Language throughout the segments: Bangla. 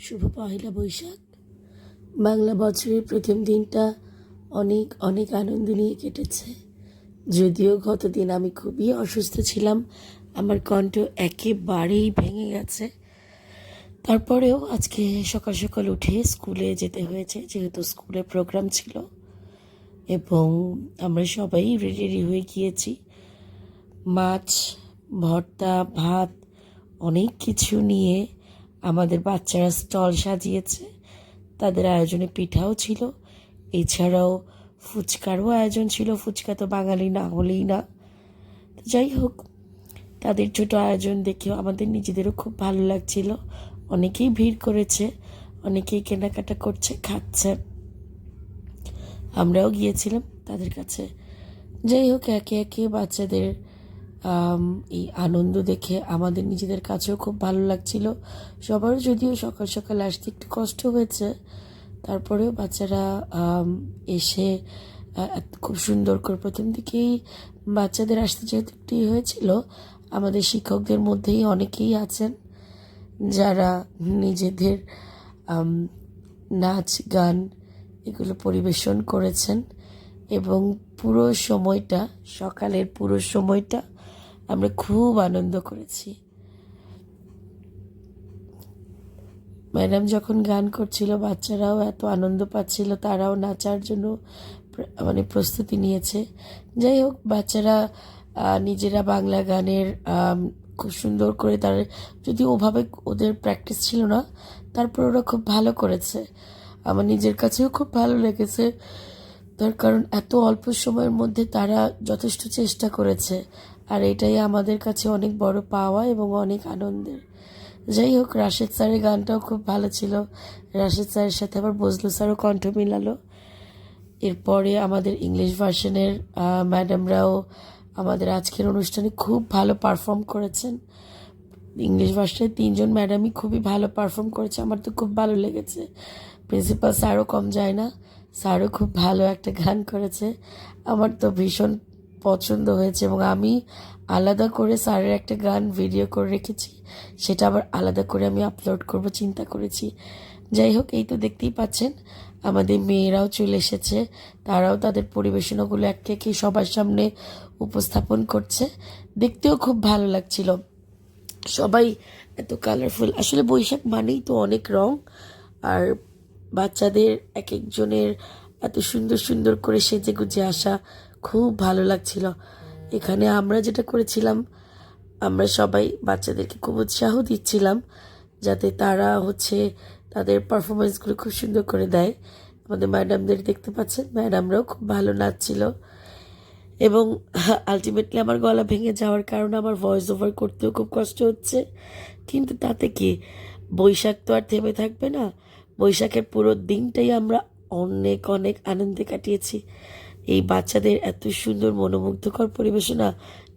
শুভ পহেলা বৈশাখ। বাংলা বছরের প্রথম দিনটা অনেক অনেক আনন্দ নিয়ে কেটেছে। যদিও গতদিন আমি খুবই অসুস্থ ছিলাম, আমার কণ্ঠ একেবারেই ভেঙে গেছে। তারপরেও আজকে সকাল সকাল উঠে স্কুলে যেতে হয়েছে, যেহেতু স্কুলে প্রোগ্রাম ছিল এবং আমরা সবাই রেডি হয়ে গিয়েছি। মাছ, ভর্তা, ভাত, অনেক কিছু নিয়ে আমাদের বাচ্চারা স্টল সাজিয়েছে। তাদের আয়োজনে পিঠাও ছিল। এছাড়াও ফুচকারও আয়োজন ছিল। ফুচকা তো বাঙালি না হলেই না। যাই হোক, তাদের ছোট আয়োজন দেখেও আমাদের নিজেদেরও খুব ভালো লাগছিল। অনেকেই ভিড় করেছে, অনেকেই কেনাকাটা করছে, খাচ্ছে। আমরাও গিয়েছিলাম তাদের কাছে। যাই হোক, একে একে বাচ্চাদের এই আনন্দ দেখে আমাদের নিজেদের কাছেও খুব ভালো লাগছিল। সবার যদিও সকাল সকাল আসতে একটু কষ্ট হয়েছে, তারপরেও বাচ্চারা এসে খুব সুন্দর করে প্রথম দিকেই বাচ্চাদের আসতে যেহেতু একটু ইয়ে হয়েছিল, আমাদের শিক্ষকদের মধ্যেই অনেকেই আছেন যারা নিজেদের নাচ, গান এগুলো পরিবেশন করেছেন এবং পুরো সময়টা, সকালের পুরো সময়টা আমরা খুব আনন্দ করেছি। ম্যাডাম যখন গান করছিল, বাচ্চারাও এত আনন্দ পাচ্ছিল, তারাও নাচার জন্য মানে প্রস্তুতি নিয়েছে। যাই হোক, বাচ্চারা নিজেরা বাংলা গানের খুব সুন্দর করে তার যদি ওভাবে ওদের প্র্যাকটিস ছিল না, তারপর ওরা খুব ভালো করেছে। আমার নিজের কাছেও খুব ভালো লেগেছে। তার কারণ এত অল্প সময়ের মধ্যে তারা যথেষ্ট চেষ্টা করেছে। আর এটাই আমাদের কাছে অনেক বড় পাওয়া এবং অনেক আনন্দের। যাই হোক, রাশেদ স্যারের গানটাও খুব ভালো ছিল। রাশেদ স্যারের সাথে আবার বজলু স্যারও কণ্ঠ মিলালো। এরপরে আমাদের ইংলিশ ভার্সনের ম্যাডামরাও আমাদের আজকের অনুষ্ঠানে খুব ভালো পারফর্ম করেছেন। ইংলিশ ভার্সনের তিনজন ম্যাডামই খুবই ভালো পারফর্ম করেছে। আমার তো খুব ভালো লেগেছে। প্রিন্সিপাল স্যারও কম যায় না। স্যারও খুব ভালো একটা গান করেছে। আমার তো ভীষণ পছন্দ হয়েছে এবং আমি আলাদা করে স্যারের একটা গান ভিডিও করে রেখেছি, সেটা আবার আলাদা করে আমি আপলোড করব, চিন্তা করেছি। যাই হোক, এই তো দেখতেই পাচ্ছেন, আমাদের মেয়েরাও চলে এসেছে, তারাও তাদের পরিবেশনাগুলো একে একে সবার সামনে উপস্থাপন করছে। দেখতেও খুব ভালো লাগছিল। সবাই এত কালারফুল আসলে বৈশাখ মানেই তো অনেক রং, আর বাচ্চাদের এক একজনের এত সুন্দর সুন্দর করে সেজে গুজে আসা খুব ভালো লাগছিল। এখানে আমরা যেটা করেছিলাম, আমরা সবাই বাচ্চাদেরকে খুব উৎসাহ দিচ্ছিলাম যাতে তারা হচ্ছে তাদের পারফরমেন্সগুলো খুব সুন্দর করে দেয়। আমাদের ম্যাডামদের দেখতে পাচ্ছেন ম্যাডামরাও খুব ভালো নাচছিল। এবং আলটিমেটলি আমার গলা ভেঙে যাওয়ার কারণে আমার ভয়েস ওভার করতেও খুব কষ্ট হচ্ছে। কিন্তু তাতে কি, বৈশাখ তো আর থেমে থাকবে না। বৈশাখের পুরো দিনটাই আমরা অনেক অনেক আনন্দে কাটিয়েছি। এই বাচ্চাদের এত সুন্দর মনোমুগ্ধকর পরিবেশনা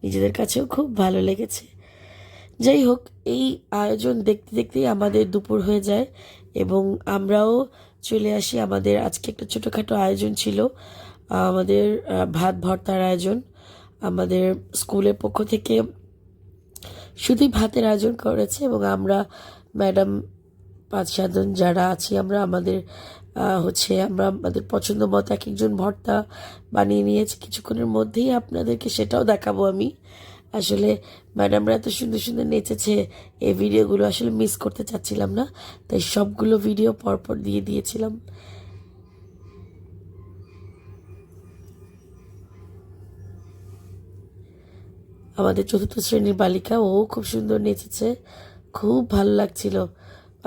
নিজেদের কাছেও খুব ভালো লেগেছে। যাই হোক, এই আয়োজন দেখতে দেখতেই আমাদের দুপুর হয়ে যায় এবং আমরাও চলে আসি। আমাদের আজকে একটা ছোটোখাটো আয়োজন ছিল, আমাদের ভাত ভর্তার আয়োজন। আমাদের স্কুলের পক্ষ থেকে শুধুই ভাতের আয়োজন করেছে এবং আমরা ম্যাডাম পাঁচ সাতজন যারা আছি, আমরা আমাদের হচ্ছে আমরা আমাদের পছন্দ মতো এক একজন ভর্তা বানিয়ে নিয়েছি। কিছুক্ষণের মধ্যেই আপনাদেরকে সেটাও দেখাবো আমি। আসলে ম্যাডামরা এত সুন্দর সুন্দর নেচেছে, এই ভিডিওগুলো আসলে মিস করতে চাচ্ছিলাম না। তাই সবগুলো ভিডিও পরপর দিয়ে দিয়েছিলাম। আমাদের চতুর্থ শ্রেণির বালিকা, ও খুব সুন্দর নেচেছে। খুব ভালো লাগছিল।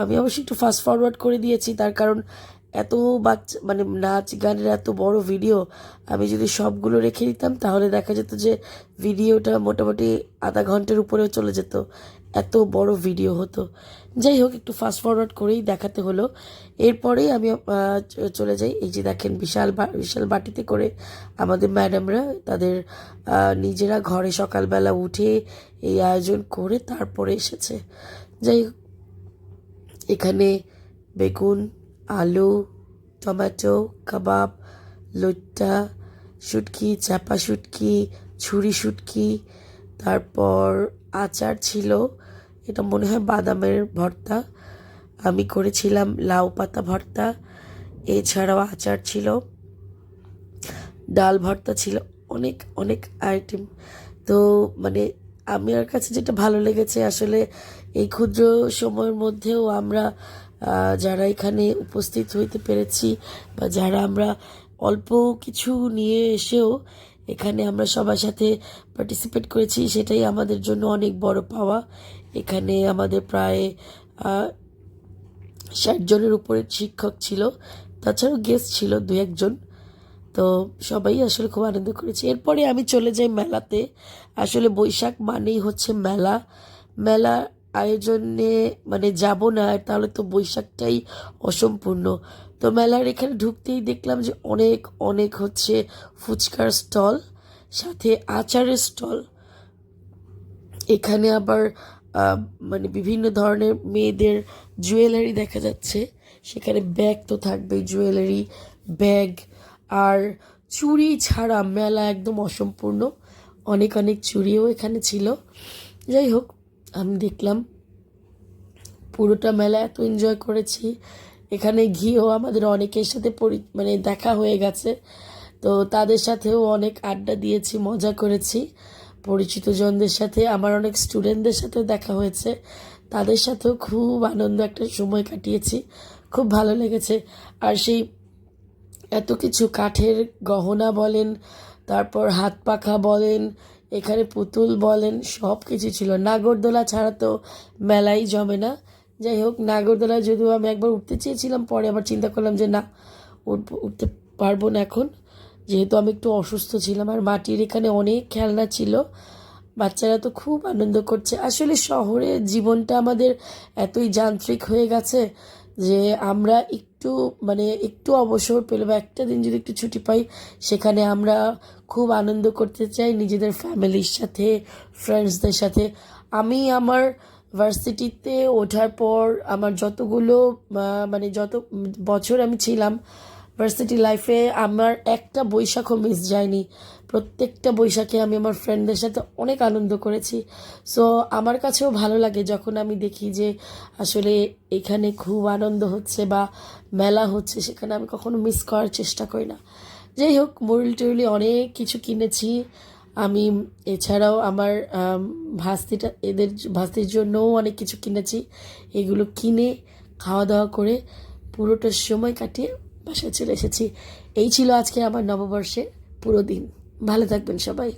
আমি অবশ্যই একটু ফাস্ট ফরওয়ার্ড করে দিয়েছি, তার কারণ এত বাচ্চা মানে নাচ গানের এত বড় ভিডিও আমি যদি সবগুলো রেখে দিতাম, তাহলে দেখা যেত যে ভিডিওটা মোটামুটি আধা ঘণ্টার উপরেও চলে যেত। এত বড় ভিডিও হতো। যাই হোক, একটু ফাস্ট ফরওয়ার্ড করেই দেখাতে হলো। এরপরেই আমি চলে যাই। এই যে দেখেন, বিশাল বিশাল বাটিতে করে আমাদের ম্যাডামরা তাদের নিজেরা ঘরে সকালবেলা উঠে এই আয়োজন করে তারপরে এসেছে। যাই এখানে বেগুন আলু, টমেটো, কাবাব, লুট্টা শুটকি চাপা শুটকি, ছুরি শুটকি। তারপর আচার ছিল, এটা মনে হয় বাদামের ভর্তা। আমি করেছিলাম লাউ পাতা ভর্তা, এছাড়াও আচার ছিল। ডাল ভর্তা ছিল, অনেক অনেক আইটেম তো মানে আমার কাছে যেটা ভালো লেগেছে, আসলে এই ক্ষুদ্র সময়ের মধ্যেও আমরা যারা এখানে উপস্থিত হইতে পেরেছি বা যারা আমরা অল্প কিছু নিয়ে এসেও এখানে আমরা সবার সাথে পার্টিসিপেট করেছি, সেটাই আমাদের জন্য অনেক বড় পাওয়া। এখানে আমাদের প্রায় ষাট জনের উপরে শিক্ষক ছিল, তাছাড়াও গেস্ট ছিল দু একজন। তো সবাই আসলে খুব আনন্দ করেছে। এরপরে আমি চলে যাই মেলাতে। আসলে বৈশাখ মানেই হচ্ছে মেলা। মেলা আয়োজনে মানে যাব না তাহলে তো বৈশাখটাই অসম্পূর্ণ। তো মেলার এখানে ঢুকতেই দেখলাম যে অনেক অনেক হচ্ছে ফুচকার স্টল, সাথে আচারের স্টল। এখানে আবার মানে বিভিন্ন ধরনের মেয়েদের জুয়েলারি দেখা যাচ্ছে। সেখানে ব্যাগ তো থাকবেই, জুয়েলারি, ব্যাগ। আর চুড়ি ছাড়া মেলা একদম অসম্পূর্ণ। অনেক অনেক চুড়িও এখানে ছিল। যাই হোক দেখলাম পুরোটা মেলা এত এনজয় করেছি। এখানে গিয়েও আমাদের অনেকের সাথে পরি মানে দেখা হয়ে গেছে। তো তাদের সাথেও অনেক আড্ডা দিয়েছি, মজা করেছি। পরিচিত জনদের সাথে, আমার অনেক স্টুডেন্টদের সাথেও দেখা হয়েছে। তাদের সাথেও খুব আনন্দ একটা সময় কাটিয়েছি। খুব ভালো লেগেছে। আর সেই এত কিছু কাঠের গহনা বলেন, তারপর হাত পাখা বলেন এখানে পুতুল বলেন, সব কিছু ছিল। নাগরদোলা ছাড়া তো মেলাই জমে না। যাই হোক নাগরদোলা যদিও আমি একবার উঠতে চেয়েছিলাম, পরে আবার চিন্তা করলাম যে না উঠতে পারব না এখন। যেহেতু আমি একটু অসুস্থ ছিলাম আর মাটির এখানে অনেক খেলনা ছিল, বাচ্চারা তো খুব আনন্দ করছে। আসলে শহরে জীবনটা আমাদের এতই যান্ত্রিক হয়ে গেছে যে আমরা একটু মানে একটু অবসর পেলে বা একটা দিন যদি একটু ছুটি পাই, সেখানে আমরা খুব আনন্দ করতে চাই নিজেদের ফ্যামিলির সাথে ফ্রেন্ডসদের সাথে। আমি আমার ভার্সিটিতে ওঠার পর আমার যতগুলো মানে যত বছর আমি ছিলাম ভার্সিটি লাইফে আমার একটা বৈশাখও মিস যায়নি। প্রত্যেকটা বৈশাখে আমি আমার ফ্রেন্ডদের সাথে অনেক আনন্দ করেছি। সো আমার কাছেও ভালো লাগে যখন আমি দেখি যে আসলে এখানে খুব আনন্দ হচ্ছে বা মেলা হচ্ছে, সেখানে আমি কখনো মিস করার চেষ্টা করি না। যাই হোক, মুরলি টুরলি অনেক কিছু কিনেছি। আমি এছাড়াও আমার ভাস্তিটা, এদের ভাস্তির জন্যও অনেক কিছু কিনেছি। এগুলো কিনে খাওয়া দাওয়া করে পুরোটা সময় কাটিয়ে বাসায় চলে এসেছি। এই ছিল আজকে আমার নববর্ষে পুরো দিন। ভালো থাকবেন সবাই।